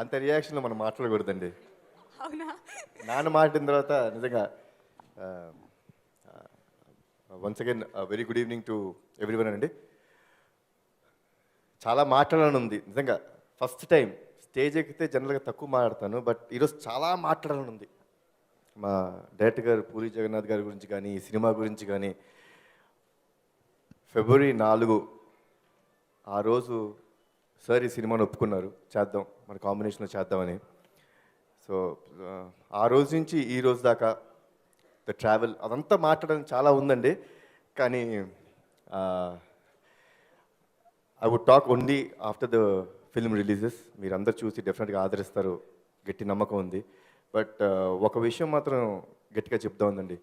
అంత రియాక్షన్లో మనం మాట్లాడకూడదండి. అవునా? నాన్న మాటిన తర్వాత నిజంగా once again very good evening to everyone అండి. చాలా మాట్లాడాలని ఉంది. నిజంగా ఫస్ట్ టైం స్టేజ్ ఎక్కితే జనరల్గా తక్కువ మాట్లాడతాను బట్ ఈరోజు చాలా మాట్లాడాలని ఉంది. మా డైరెక్టర్ గారు పూరి జగన్నాథ్ గారి గురించి కానీ ఈ సినిమా గురించి కానీ ఫిబ్రవరి నాలుగు ఆ రోజు సార్ ఈ సినిమాను ఒప్పుకున్నారు. చేద్దాం. మన కాంబినేషన్లో చేద్దామని. సో ఆ రోజు నుంచి ఈ రోజు దాకా ద ట్రావెల్ అదంతా మాట్లాడడం చాలా ఉందండి. కానీ I would talk only after the film releases మీరు అందరు చూసి డెఫినెట్గా ఆదరిస్తారు. గట్టి నమ్మకం ఉంది. బట్ ఒక విషయం మాత్రం గట్టిగా చెప్తా ఉందండి.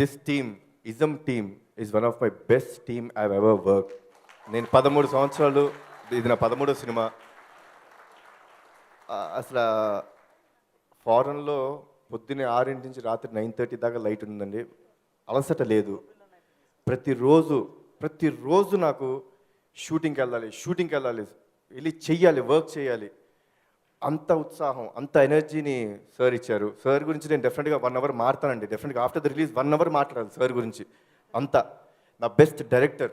This team is team is one of my best team I ever work నేను పదమూడు సంవత్సరాలు ఇది నా పదమూడో సినిమా. అసలు ఫారెన్లో పొద్దున్నే ఆరింటి నుంచి రాత్రి నైన్ థర్టీ దాకా లైట్ ఉందండి. అలసట లేదు. ప్రతిరోజు ప్రతిరోజు నాకు షూటింగ్కి వెళ్ళాలి షూటింగ్కి వెళ్ళాలి వెళ్ళి చెయ్యాలి వర్క్ చేయాలి అంత ఉత్సాహం అంత ఎనర్జీని సార్ ఇచ్చారు. సార్ గురించి నేను డెఫినెట్గా వన్ అవర్ మారుతానండి డెఫినెట్గా after the release one hour మాట్లాడాలి సార్ గురించి. అంత. నా బెస్ట్ డైరెక్టర్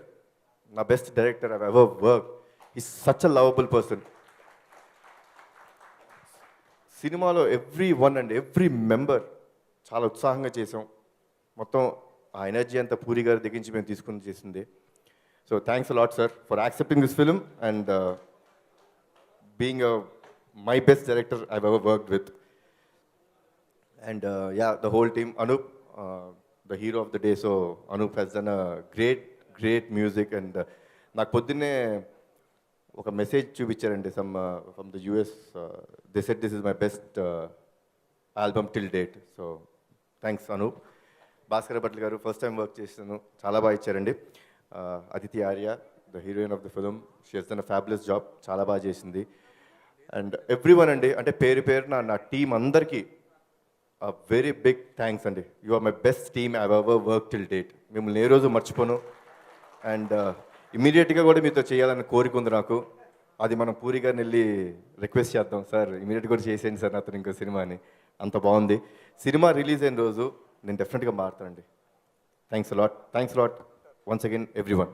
నా best director I ever work is such a lovable person సినిమాలో every one and every member చాలా ఉత్సాహంగా చేసాం. మొత్తం ఆ ఎనర్జీ అంతా పూరి గారు దగ్గర మేము తీసుకుని చేసింది. So thanks lot sir for accepting this film and being my best director I ever work with and yeah the whole team Anup the hero of the day so Anup has done a great great music and నాకు పొద్దున్నే ఒక message చూపించారండి some from the US this said this is my best album till date so thanks Anup Bhaskarabhatla గారు first time work చేసాను చాలా బాగా ఇచ్చారండి. Atithi Arya the heroine of the film she has done fabulous job చాలా బాగా చేసింది. And every one అండి అంటే పేరు పేరు నా నా టీం అందరికీ వెరీ బిగ్ థ్యాంక్స్ అండి. You are my best team I ever work till date మిమ్మల్ని ఏ రోజు మర్చిపోను. అండ్ ఇమీడియట్గా కూడా మీతో చేయాలని కోరిక ఉంది నాకు. అది మనం పూరి గారిని వెళ్ళి రిక్వెస్ట్ చేద్దాం. సార్ ఇమీడియట్ కూడా చేసేయండి సార్ నాతో ఇంకో సినిమా అని. అంత బాగుంది. సినిమా రిలీజ్ అయిన రోజు నేను డెఫినెట్గా మారుతానండి. Thanks lot thanks lot once again every one